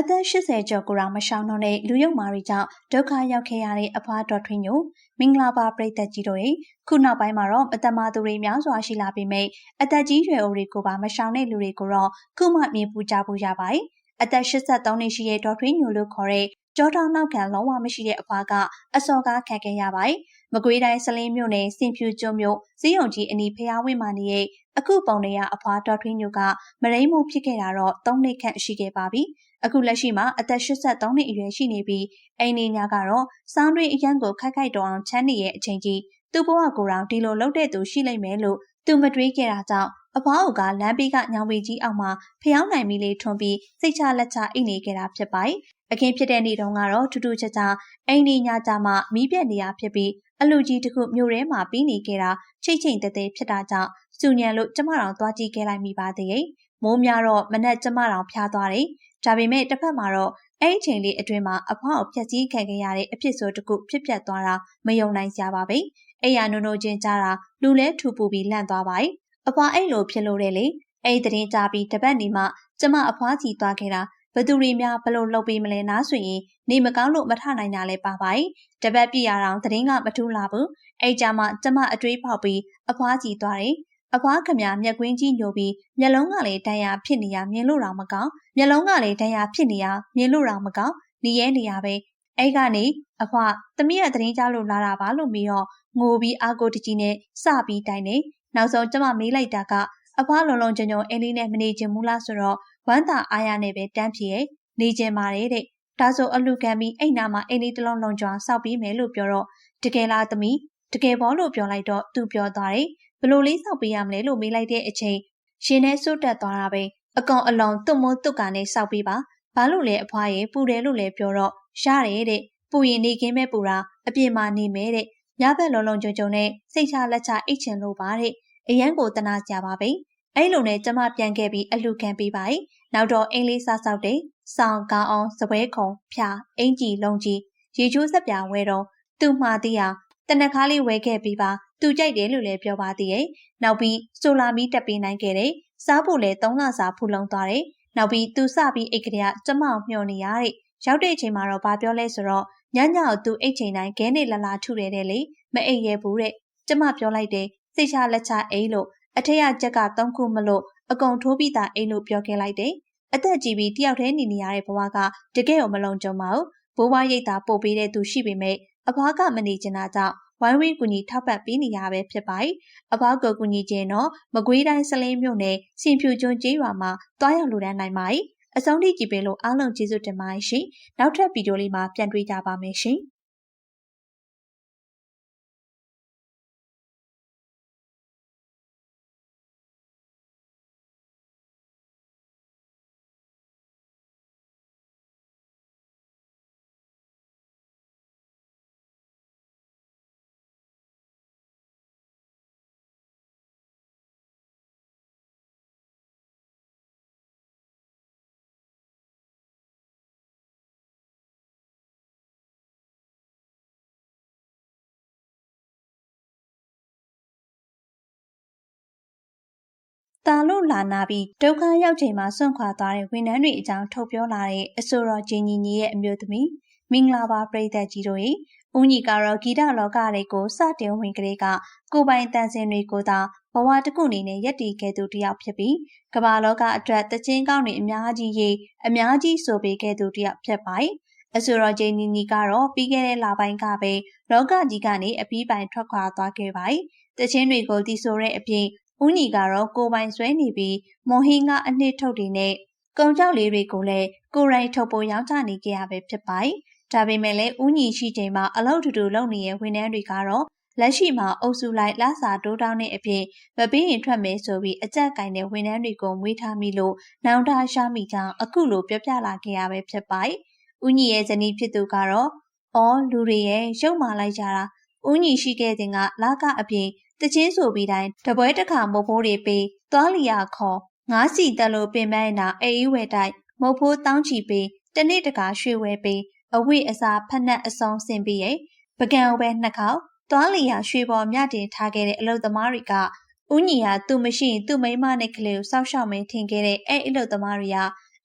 အသက်80ကျော်ကိုရာမရှောင်တော့တဲ့လူယုံမာတွေကြောင့်ဒုက္ခရောက်ခဲ့ရတဲ့အဖွားတော်ထွင်းညိုမင်္ဂလာပါပရိသတ်ကြီးတို့ရေခုနောက်ပိုင်းမှာတော့အသက်မသူတွေများစွာရှိလာပေမဲ့အသက်ကြီးရွယ်အိုတွေကိုပါမရှောင်တဲ့လူတွေကိုတော့ခုမှမြင်ပူကြဖို့ရပါတယ်အသက်83နှစ်ရှိတဲ့ဒေါ်ထွင်းညိုလို့ခေါ်တဲ့ကြောထောင်နောက်ခံလုံးဝမရှိတဲ့အဖွားကအစော်ကားခံခဲ့ရပါတယ်မကွေးတိုင်းစလင်းမြို့နယ်စင်ဖြူကျွန်းမြို့စည်းရုံကြီးအနီးဖျားဝင်းမှာနေတဲ့အခုပုံနေရအဖွားဒေါ်ထွင်းညိုကမရိမှုဖြစ်ခဲ့တာတော့၃နှစ်ခန့်ရှိခဲ့ပါပြီ။ အခုလက်ရှိမှာအသက်83နှစ်အရွယ်ရှိနေပြီးအိမ်နေညာကတော့စောင်းတွင်းအရန်ကိုခိုက်ခိုက်တောင်အောင်ချမ်းနေရဲ့အချိန်ကြီးသူ့ဘဝကိုယ်တော်ဒီလိုလုပ်တဲ့သူရှိလိမ့်မယ်လို့သူမတွေးခဲ့တာကြောင့်အဖွားအိုကလမ်းဘေးကညောင်ပေကြီးအောက်မှာဖျောင်းနိုင်မီလေးထွန်ပြီးစိတ်ချလက်ချအိတ်နေခဲ့တာဖြစ်ပါတယ်။အခင်းဖြစ်တဲ့နေ့တုန်းကတော့ထူးထူးခြားခြားအိမ်နေညာကြမှာမီးပြက်နေရဖြစ်ပြီးအလူကြီးတစ်ခုမြို့ထဲမှာပြီးနေခဲ့တာချိတ်ချိန်တသေးဖြစ်တာကြောင့်စူညံလို့ကျမတော်သွားကြည့်ခဲ့လိုက်မိပါသေးတယ်။မိုးများတော့မနဲ့ကျမတော်ဖျားသွားတယ်။ ဒါပေမဲ့တစ်ဖက်မှာတော့အဲ့ဒီချိန်လေးအတွင်းမှာအဖွားကိုဖျက်ဆီးခံခဲ့ရတဲ့အဖြစ်ဆိုတခုဖြစ်ပျက်သွားတာမယုံနိုင်စရာပါပဲ။အဲ့ရနိုးနိုးချင်းကြားတာလူလဲထူပူပြီးလန့်သွားပါ යි ။အဖွားအဲ့လိုဖြစ်လို့တဲ့လေ။အဲ့ဒီတရင်ကြားပြီးတပတ်နေမှကျမအဖွားကြီးသွားခဲ့တာဘသူတွေများဘလို့လှုပ်ပေးမလဲနားဆိုရင်နေမကောင်းလို့မထနိုင်တာလဲပါပါ යි တပတ်ပြရအောင်တရင်ကမထူးလာဘူးအဲ့ကြမှာကျမအတွေးဖောက်ပြီးအဖွားကြီးသွားတယ် အဖွားခမမျက်ကွင်းကြီးညိုပြီးမျက်လုံးကလည်းတန်ရာဖြစ်နေရမြင်လို့တော့မကောင်းမျက်လုံးကလည်းတန်ရာဖြစ်နေရမြင်လို့တော့မကောင်းနေရဲနေရပဲအဲ့ကနေအဖွားသမီးရသတင်းကြလို့လာတာပါလို့ပြီးတော့ငိုပြီးအာကိုတကြီးနဲ့စပြီးတိုင်နေနောက်ဆုံးကျမမေးလိုက်တာကအဖွားလုံးလုံးကြုံကြုံအင်းလေးနဲ့မနေချင်ဘူးလားဆိုတော့ဝမ်းသာအားရနဲ့ပဲတန်းပြေနေချင်ပါတယ်တဲ့ဒါဆိုအလူခံပြီးအိမ်နာမှာအိမ်လေးတစ်လုံးလုံးကျွာစောက်ပြီးမယ်လို့ပြောတော့တကယ်လားသမီးတကယ်ဘောလို့ပြောလိုက်တော့သူပြောသွားတယ် ဘလို့လေးစောက်ပေးရမလဲလို့မေးလိုက်တဲ့အချိန်ရှင်နဲ့စိုးတက်သွားတာပဲအကောင်အလောင်တွတ်မွတ်တွတ်ကနေစောက်ပေးပါဘာလို့လဲအဖွားရဲ့ပူတယ်လို့လည်းပြောတော့ရတယ်တဲ့ပူရင်နေခင်းမဲ့ပူတာအပြင်မှာနေမဲတဲ့ညဘက်လုံးလုံးကြုံကြုံနဲ့စိတ်ချလက်ချအိတ်ချင်လို့ပါတဲ့အရန်ကိုတနာကြပါပဲအဲ့လိုနဲ့ကျမပြန်ခဲ့ပြီးအလှခံပေးပါနောက်တော့အင်းလေးစားဆောက်တဲ့စောင်းကောင်းအောင်စပွဲခုံဖြာအင်ကြီးလုံးကြီးရေချိုးစက်ပြဝဲတော့သူ့မှားသေးဟာတနက်ကားလေးဝဲခဲ့ပြီးပါ သူကြိုက်တယ်လို့လည်းပြောပါသေးရဲ့နောက်ပြီးဆိုလာမီတက်ပေးနိုင်ခဲ့တယ်စားဖို့လည်း၃လစာဖူလုံသွားတယ်နောက်ပြီးသူစပြီးအိတ်ကလေးကကျမမျှော်နေရတဲ့ရောက်တဲ့အချိန်မှာတော့ဘာပြောလဲဆိုတော့ညညကိုသူအိတ်ချိန်တိုင်းခဲနေလလာထုတယ်တဲ့လေမအိတ်ရဲဘူးတဲ့ကျမပြောလိုက်တယ်စိတ်ချလက်ချအိတ်လို့အထက်ကချက်က၃ခုမလို့အကုန်ထိုးပြီးသားအိတ်လို့ပြောခဲ့လိုက်တယ်အသက်ကြီးပြီးတယောက်တည်းနေနေရတဲ့ဘဝကတကယ်ကိုမလုံးကြုံပါဘူးဘိုးဘွားရိတ်တာပို့ပေးတဲ့သူရှိပေမဲ့အဖွားကမနေချင်တာကြောင့် ဝိုင်းဝန်းကူညီထောက်ပံ့ပေးနေရပဲဖြစ်ပါတယ်။အဖွားကိုကူညီခြင်းတော့မကွေးတိုင်းစလင်းမြို့နယ်စင်ဖြူကျွန်းကျေးရွာမှာတွားရောက်လူတန်းနိုင်ပါတယ်။အဆုံးထိကြည့်ပေးလို့အားလုံးကျေးဇူးတင်ပါတယ်ရှင်။နောက်ထပ်ဗီဒီယိုလေးမှာပြန်တွေ့ကြပါမယ်ရှင်။။ တာလို့လာနာပြီးဒုက္ခရောက်ချိန်မှာဆွန့်ခွာသွားတဲ့ဝန်ထမ်းတွေအကြောင်းထုတ်ပြောလာတဲ့အဆိုတော်ဂျင်းညီညီရဲ့အမျိုးသမီးမင်္ဂလာပါပရိသတ်ကြီးတို့ရေဦးညီကတော့ဂီတလောကတွေကိုစတင်ဝင်ကလေးကကိုပိုင်တန်စင်တွေကိုသာဘဝတစ်ခုအနေနဲ့ယက်တည်ခဲ့သူတစ်ယောက်ဖြစ်ပြီးကမ္ဘာလောကအတွက်တခြင်းကောင်းတွေအများကြီးရေးအများကြီးဆိုပေးခဲ့သူတစ်ယောက်ဖြစ်ပါတယ်အဆိုတော်ဂျင်းညီညီကတော့ပြီးခဲ့တဲ့လပိုင်းကပဲလောကကြီးကနေအပြီးပိုင်ထွက်ခွာသွားခဲ့ပါတယ်။တခြင်းတွေကိုတီးဆိုတဲ့အပြင် ဦးညီကတော့ကိုပိုင်ဆွဲနေပြီးမော်ဟင်းကအနှစ်ထုတ်တွေနဲ့ကုံကြောက်လေးတွေကိုလည်းကိုရိုင်းထုတ်ပေါ်ရောင်းချနေကြရပဲဖြစ်ပါတယ်။ဒါပေမဲ့လည်းဦးညီရှိချိန်မှာအလောက်တူတူလုပ်နေတဲ့ဝန်ထမ်းတွေကတော့လက်ရှိမှာအုပ်စုလိုက်လစာတိုးတောင်းတဲ့အပြင်မပေးရင်ထွက်မယ်ဆိုပြီးအကြက်ကင်တဲ့ဝန်ထမ်းတွေကိုမွေးထားမိလို့နောင်တရှားမိကြောင်းအခုလိုပြောပြလာခဲ့ရပဲဖြစ်ပါတယ်။ဦးညီရဲ့ဇနီးဖြစ်သူကတော့အော်လူတွေရဲ့ရုပ်မာလိုက်ကြတာဦးညီရှိခဲ့တဲ့ကလာကအပြင် တချင်းဆိုပြီးတိုင်းတပွဲတစ်ခါမုတ်ဖိုးတွေပေးသွားလျာခေါ်ငါးစီတက်လို့ပင်ပန်းနာအေးအေးဝဲတိုက်မုတ်ဖိုးတောင်းချီပေးတနေ့တကာရွှေဝဲပေးအဝိအစာဖက်နှက်အစုံဆင်ပြီးရဲ့ပကံဝဲနှစ်ခေါက်သွားလျာရွှေပေါ်မြတင်ထားခဲ့တဲ့အလုသမားတွေကဦးညီဟာသူ့မရှိရင်သူ့မိမနဲ့ကလေးကိုစောက်ရှောက်မင်းထင်ခဲ့တဲ့အဲ့အလုသမားတွေက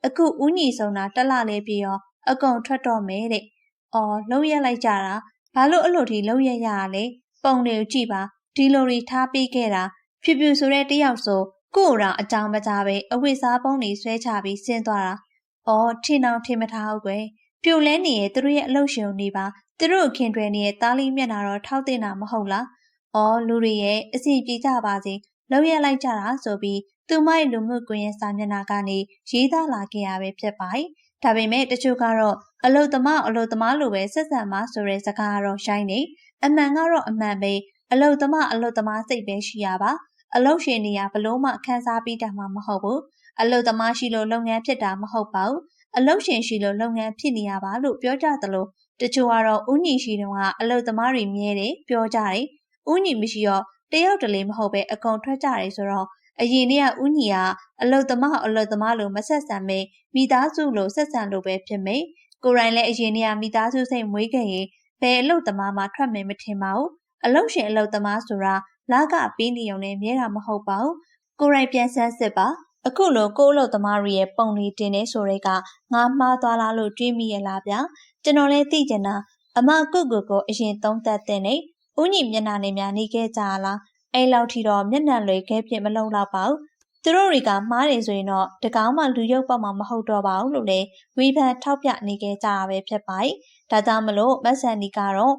အခုဦးညီဆုံးတာတစ်လလေးပြရောအကုန်ထွက်တော့မယ်တဲ့။အော်လှုပ်ရက်လိုက်ကြတာဘာလို့အဲ့လိုထိလှုပ်ရက်ရတာလဲပုံတွေကိုကြည့်ပါ ဒီလိုတွေထားပေးခဲ့တာဖြူဖြူဆိုတဲ့တယောက်ဆိုကို့တော်အကြောင်းမကြားပဲအဝိစားပုံးတွေဆွဲချပြီးဆင်းသွားတာ။အော်ထင်အောင်ထင်မထားဘူးကွယ်ပြိုလဲနေရဲ့သူတို့ရဲ့အလုပ်ရှင်နေပါသူတို့ခင်တွယ်နေတဲ့သားလေးမျက်နှာတော့ထောက်တင်တာမဟုတ်လား။အော်လူတွေရဲ့အစီပြေကြပါစေလှုပ်ရက်လိုက်ကြတာဆိုပြီးသူမရဲ့လူမှုကွန်ရက်စာမျက်နှာကနေရေးသားလာခဲ့ရပဲဖြစ်ပါတယ်။ဒါပေမဲ့တချို့ကတော့အလုတ်သမားအလုတ်သမားလိုပဲဆက်ဆံမှာဆိုတဲ့စကားကတော့ရှိုင်းနေအမှန်ကတော့အမှန်ပဲ အလုတ်သမားအလုတ်သမားစိတ်ပဲရှိရပါအလုတ်ရှင်နေရဘလို့မှခန်းစားပြီးတာမှမဟုတ်ဘူးအလုတ်သမားရှိလို့လုပ်ငန်းဖြစ်တာမဟုတ်ပါဘူးအလုတ်ရှင်ရှိလို့လုပ်ငန်းဖြစ်နေရပါလို့ပြောကြသလိုတချို့ကတော့ဥညီရှိတုန်းကအလုတ်သမားတွေမြဲတယ်ပြောကြတယ်ဥညီမရှိတော့တယောက်တလေမဟုတ်ပဲအကုန်ထွက်ကြတယ်ဆိုတော့အရင်နေ့ကဥညီကအလုတ်သမားအလုတ်သမားလို့မဆက်ဆံမေမိသားစုလို့ဆက်ဆံလို့ပဲဖြစ်မေကိုယ်တိုင်လည်းအရင်နေ့ကမိသားစုစိတ်မွေးခဲ့ရင်ဘယ်အလုတ်သမားမှထွက်မယ်မထင်ပါဘူး အလုတ်ရှင်အလုတ်သမားဆိုတာလာကပေးနေုံနဲ့မြဲတာမဟုတ်ပါဘူးကိုယ်တိုင်ပြန်ဆန်းစစ်ပါအခုလိုကိုအလုတ်သမားတွေရဲ့ပုံလေးတင်နေဆိုတဲ့ကငါမှားသွားလားလို့တွေးမိရလားဗျာကျွန်တော်လည်းသိကျင်တာအမကုတ်ကုတ်ကိုအရင်သုံးသက်တဲ့နေဦးညီမျက်နှာနဲ့များနေခဲ့ကြလားအဲ့လောက်ထိတော့မျက်နှာလွယ်ခဲဖြစ်မလုံတော့ပါဘူးသူတို့တွေကမှားတယ်ဆိုရင်တော့တကောင်းမှလူရုပ်ပေါက်မှမဟုတ်တော့ပါဘူးလို့လေဝီဖန်ထောက်ပြနေခဲ့ကြတာပဲဖြစ်ပါတယ်။ဒါကြောင့်မလို့မဆန်နီကတော့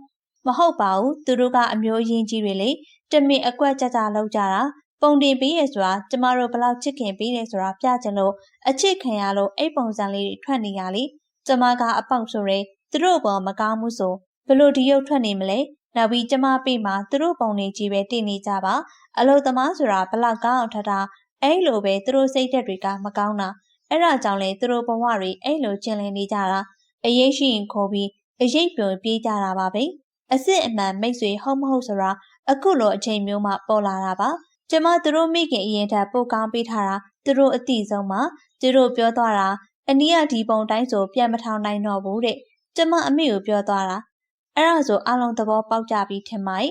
မဟုတ်ပါဘူးသူတို့ကအမျိုးရင်းကြီးတွေလေတမင်အကွက်ကြကြလောက်ကြတာပုံတင်ပေးရဆိုတာကျမတို့ဘလောက်ချစ်ခင်ပေးတယ်ဆိုတာပြချင်လို့အချစ်ခံရလို့အဲ့ပုံစံလေးတွေထွက်နေရလေကျမကအပေါက်ဆိုရဲသူတို့ဘောမကောင်းမှုဆိုဘလို့ဒီရုပ်ထွက်နေမလဲနောက်ပြီးကျမပေးမှာသူတို့ပုံနေကြီးပဲတည်နေကြပါအလုသမားဆိုတာဘလောက်ကောင်းအောင်ထတာအဲ့လိုပဲသူတို့စိတ်သက်တွေကမကောင်းတာအဲ့ဒါကြောင့်လေသူတို့ဘဝတွေအဲ့လိုကျင်လည်နေကြတာအရေးရှိရင်ခေါ်ပြီးအရေးပြုံပြေးကြတာပါပဲ အစ်စ်အမှန်မိတ်ဆွေဟုတ်မဟုတ်ဆိုတာအခုလိုအချိန်မျိုးမှပေါ်လာတာပါကျမသူတို့မိခင်အရင်ထက်ပိုကောင်းပေးထားတာသူတို့အတိဆုံးမှာသူတို့ပြောသွားတာအနီးကဒီပုံတိုင်းဆိုပြန်မထောင်နိုင်တော့ဘူးတဲ့ကျမအမေကိုပြောသွားတာအဲ့ဒါဆိုအလုံးသဘောပေါက်ကြပြီထင်ပါ යි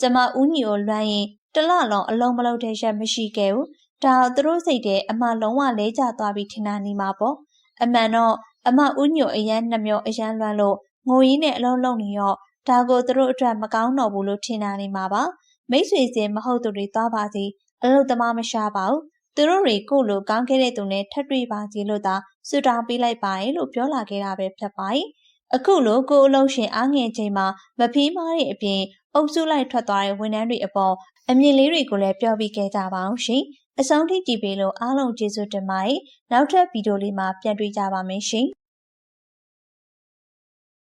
ကျမဦးညီကိုလွမ်းရင်တလလုံးအလုံးမလုံးတဲ့ရက်မရှိခဲ့ဘူးဒါသူတို့စိတ်ထဲအမှလုံးဝလဲကျသွားပြီးထင်တာနေမှာပေါ့အမှန်တော့အမဦးညိုအရန်နှမျောအရန်လွမ်းလို့ငိုရင်းနဲ့အလုံးလုံးနေရော ဒါကိုသူတို့အတွက်မကောင်းတော့ဘူးလို့ထင်တာနေမှာပါမိတ်ဆွေစင်မဟုတ်သူတွေသွားပါစီအလုပ်သမားမရှာပါဘူးသူတို့တွေကိုလိုကောင်းခဲ့တဲ့သူနဲ့ထပ်တွေ့ပါစီလို့သာဆူတောင်းပေးလိုက်ပါရဲ့လို့ပြောလာခဲ့တာပဲဖြစ်ပါတယ်အခုလိုကိုအလုံးရှင်အားငယ်ချိန်မှာမဖီးမားတဲ့အပြင်အုပ်စုလိုက်ထွက်သွားတဲ့ဝန်ထမ်းတွေအပေါ်အမြင်လေးတွေကိုလည်းပြောပြခဲ့ကြပါအောင်ရှင်။အဆုံးထိကြည့်ပေးလို့အားလုံးကျေးဇူးတင်ပါတယ်။နောက်ထပ်ဗီဒီယိုလေးမှာပြန်တွေ့ကြပါမယ်ရှင်။